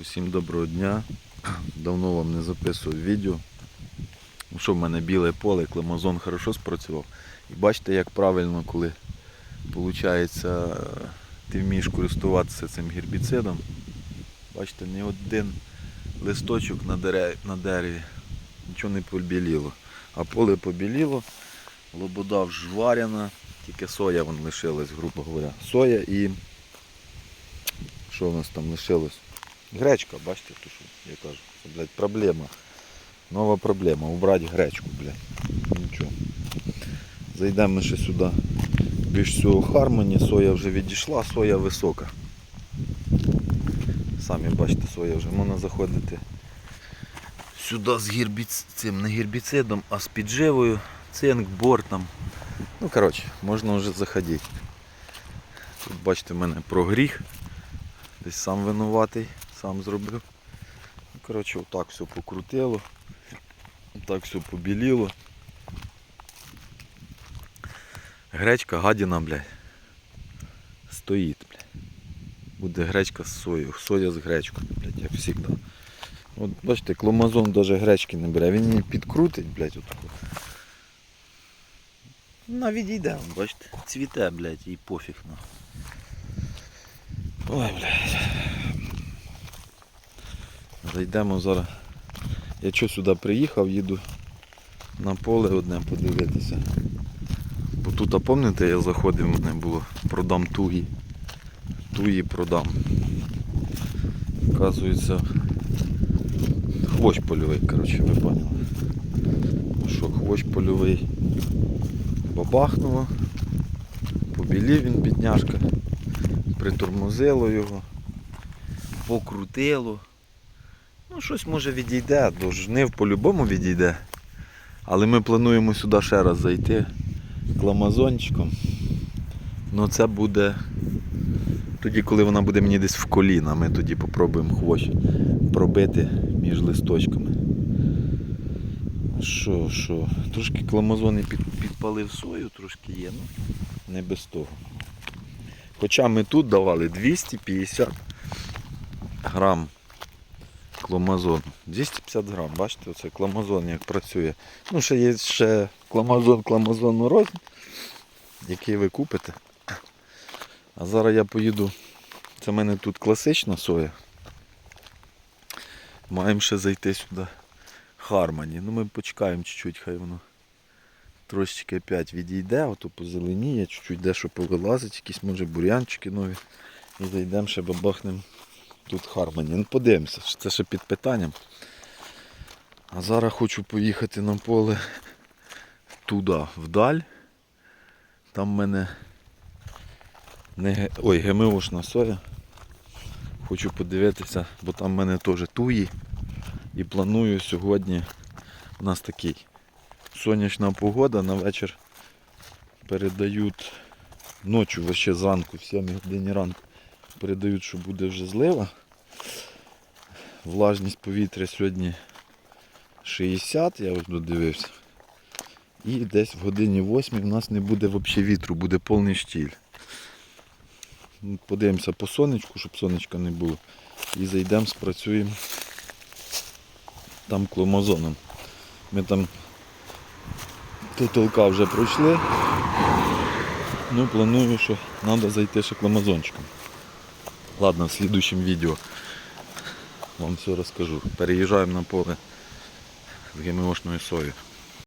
Усім доброго дня. Давно вам не записував відео. Ну, Що в мене біле поле, клемазон хорошо спрацював. І бачите, як правильно, коли виходить, ти вмієш користуватися цим гербіцидом. Бачите, ні один листочок на дереві, на дереві нічого не побіліло. А поле побіліло, лобода вжваряна, тільки соя вон лишилась, грубо говоря. Соя і що у нас там лишилось? Гречка, бачите, то що я кажу. Це, блядь, проблема. Нова проблема. Убрати гречку, блядь. Нічого. Зайдемо ми ще сюди. Більш всього Хармоні, соя вже відійшла, соя висока. Самі бачите, соя вже можна заходити сюди з гербіц... цим не гербіцидом, а з підживою, цинк, бор там. Ну коротше, можна вже заходити. Тут бачите в мене прогріх. Десь сам винуватий, сам зробив. Коротше, отак все покрутило. Отак все побіліло. Гречка гадіна, блядь. Стоїть, блядь. Буде гречка з соєю, соя з гречкою, блядь, як завжди. От бачите, кломазон навіть гречки не бере, він її підкрутить, блядь, отаку. На відійде, бачите, цвіте, блядь, і пофіг на. Ой, блядь. Зайдемо зараз. Я що сюди приїхав, їду на поле одне подивитися. Бо тут, а пам'ятаєте, я заходив, мене було продам туї. Туї продам. Оказується, хвощ польовий, коротше, ви поняли. Ну Що, хвощ польовий бабахнуло, побілів він бідняшка, притормозило його, покрутило. Ну, щось може відійде, до жнив по-любому відійде. Але ми плануємо сюди ще раз зайти кламазончиком. Ну це буде тоді, коли вона буде мені десь в коліна, ми тоді попробуємо хвощ пробити між листочками. Що, що? Трошки кламазони під, підпалив сою, трошки є, ну не без того. Хоча ми тут давали 250 грам кламазон. 250 грам, бачите, оце кламазон як працює. Ну, ще є ще кламазон, кламазон рознь, який ви купите. А зараз я поїду. Це в мене тут класична соя. Маємо ще зайти сюди Хармоні. Ну ми почекаємо чуть-чуть, хай воно трошечки опять відійде, ото позеленіє, чуть-чуть дещо повилазить, якісь може бур'янчики нові. І зайдемо ще бабахнемо тут Хармоні. Ну подивимося, це ще під питанням. А зараз хочу поїхати на поле туди, вдаль. Там в мене не, ой, ГМОшна соя. Хочу подивитися, бо там в мене теж туї. І планую сьогодні у нас такий сонячна погода, на вечір передають ночі, ще зранку, в 7 годині ранку, передають, що буде вже злива. Влажність повітря сьогодні 60, я ось додивився. І десь в годині 8 в нас не буде взагалі вітру, буде повний штіль. Ну, Подивимося по сонечку, щоб сонечка не було. І зайдемо, спрацюємо там кломазоном. Ми там тоталка вже пройшли. Ну, планую, що треба зайти ще кломазончиком. Ладно, в следующем видео вам все расскажу. Переезжаем на поле в ГМОшную сою.